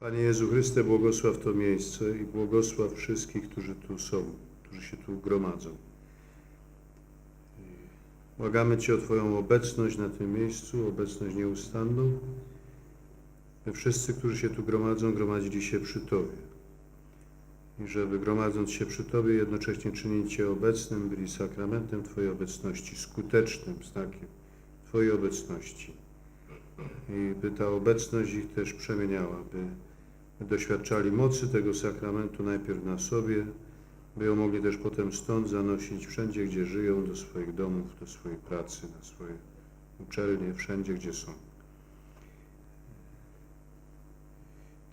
Panie Jezu Chryste, błogosław to miejsce i błogosław wszystkich, którzy tu są, którzy się tu gromadzą. Błagamy Cię o Twoją obecność na tym miejscu, obecność nieustanną. My wszyscy, którzy się tu gromadzą, gromadzili się przy Tobie. I żeby gromadząc się przy Tobie, jednocześnie czynić Cię obecnym, byli sakramentem Twojej obecności, skutecznym znakiem Twojej obecności. I by ta obecność ich też przemieniała, by doświadczali mocy tego sakramentu najpierw na sobie, by ją mogli też potem stąd zanosić wszędzie, gdzie żyją, do swoich domów, do swojej pracy, na swoje uczelnie, wszędzie, gdzie są.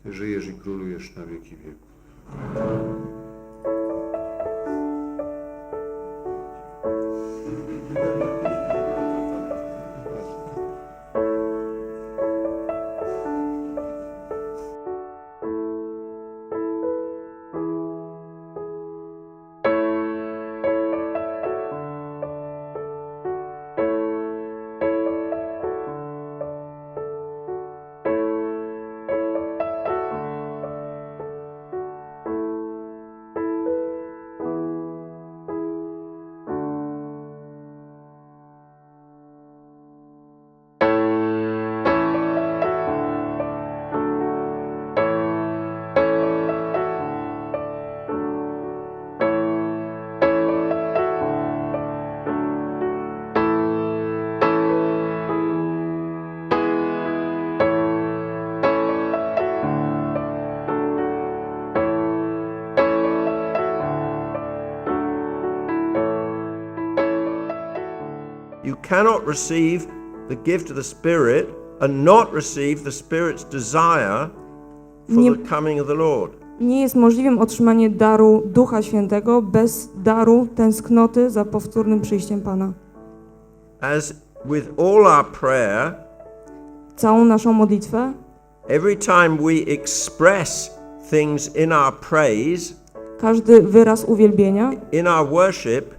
Ty żyjesz i królujesz na wieki wieku. Cannot receive the gift of the Spirit and not receive the Spirit's desire for Nie- the coming of the Lord. Nie jest możliwym otrzymanie daru Ducha Świętego bez daru tęsknoty za powtórnym przyjściem Pana. As with all our prayer, Całą naszą modlitwę, every time we express things in our praise, każdy wyraz uwielbienia, in our worship,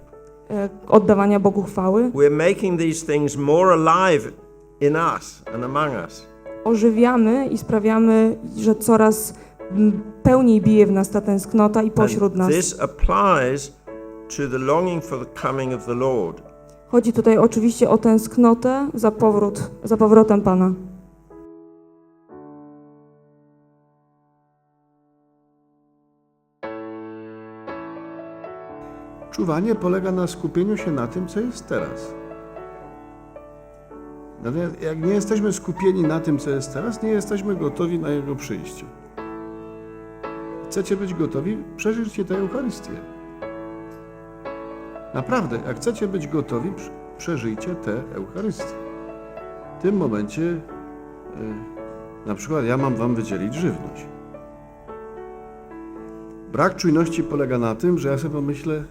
oddawania Bogu chwały, we're making these things more alive in us and among us. ożywiamy i sprawiamy, że coraz pełniej bije w nas ta tęsknota i pośród And nas. this applies to the longing for the coming of the Lord. Chodzi tutaj oczywiście o tęsknotę za powrót, za powrotem Pana. Czuwanie polega na skupieniu się na tym, co jest teraz. Natomiast jak nie jesteśmy skupieni na tym, co jest teraz, nie jesteśmy gotowi na Jego przyjście. Chcecie być gotowi? Przeżyjcie tę Eucharystię. Naprawdę, jak chcecie być gotowi, prze- przeżyjcie tę Eucharystię. W tym momencie, y, na przykład, ja mam Wam wydzielić żywność. Brak czujności polega na tym, że ja sobie pomyślę,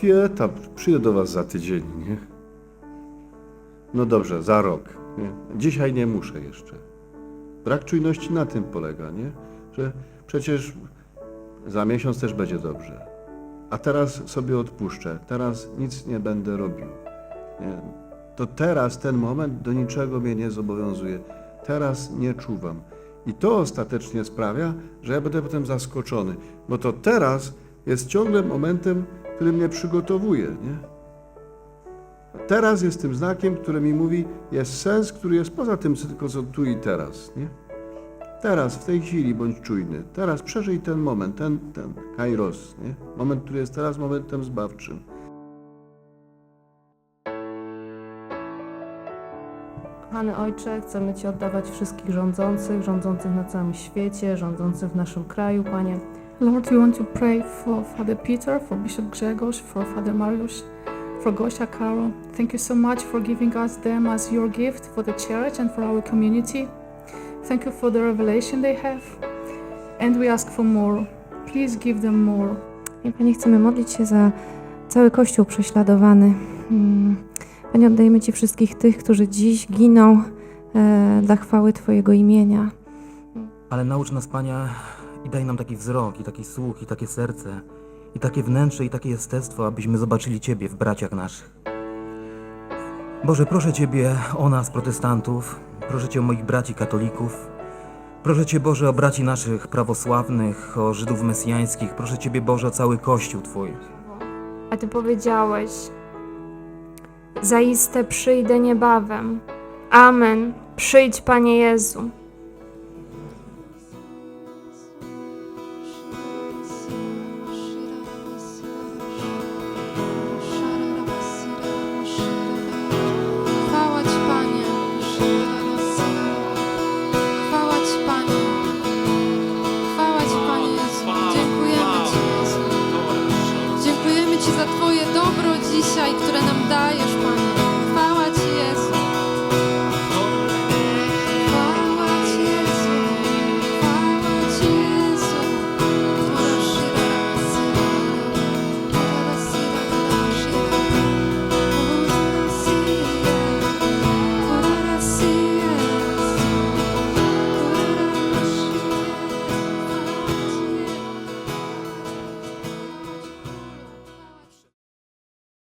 Tieta, przyjdę do was za tydzień, nie? No dobrze, za rok. Nie? Dzisiaj nie muszę jeszcze. Brak czujności na tym polega, nie? Że przecież za miesiąc też będzie dobrze. A teraz sobie odpuszczę, teraz nic nie będę robił. Nie? To teraz, ten moment do niczego mnie nie zobowiązuje. Teraz nie czuwam. I to ostatecznie sprawia, że ja będę potem zaskoczony, bo to teraz jest ciągle momentem, który mnie przygotowuje. Nie? Teraz jest tym znakiem, który mi mówi, jest sens, który jest poza tym, tylko co tu i teraz. Nie? Teraz, w tej chwili bądź czujny. Teraz przeżyj ten moment, ten, ten kairos. Nie? Moment, który jest teraz momentem zbawczym. Kochany Ojcze, chcemy Ci oddawać wszystkich rządzących, rządzących na całym świecie, rządzących w naszym kraju, Panie. Lord, we want to pray for Father Peter, for Bishop Grzegorz, for Father Mariusz, for Gosia Carol. Thank you so much for giving us them as your gift for the church and for our community. Thank you for the revelation they have. And we ask for more. Please give them more. I Panie, chcemy modlić się za cały Kościół prześladowany. Mm. Panie, oddajemy Ci wszystkich tych, którzy dziś giną e, dla chwały Twojego imienia. Ale naucz nas, Panie, i daj nam taki wzrok, i taki słuch, i takie serce, i takie wnętrze, i takie jestestwo, abyśmy zobaczyli Ciebie w braciach naszych. Boże, proszę Ciebie o nas, protestantów, proszę Cię o moich braci katolików, Proszę Cię Boże o braci naszych prawosławnych, o Żydów mesjańskich. Proszę Ciebie Boże o cały Kościół Twój. A Ty powiedziałeś: Zaiste przyjdę niebawem. Amen. Przyjdź, Panie Jezu. Dzisiaj, które nam dajesz, Panie.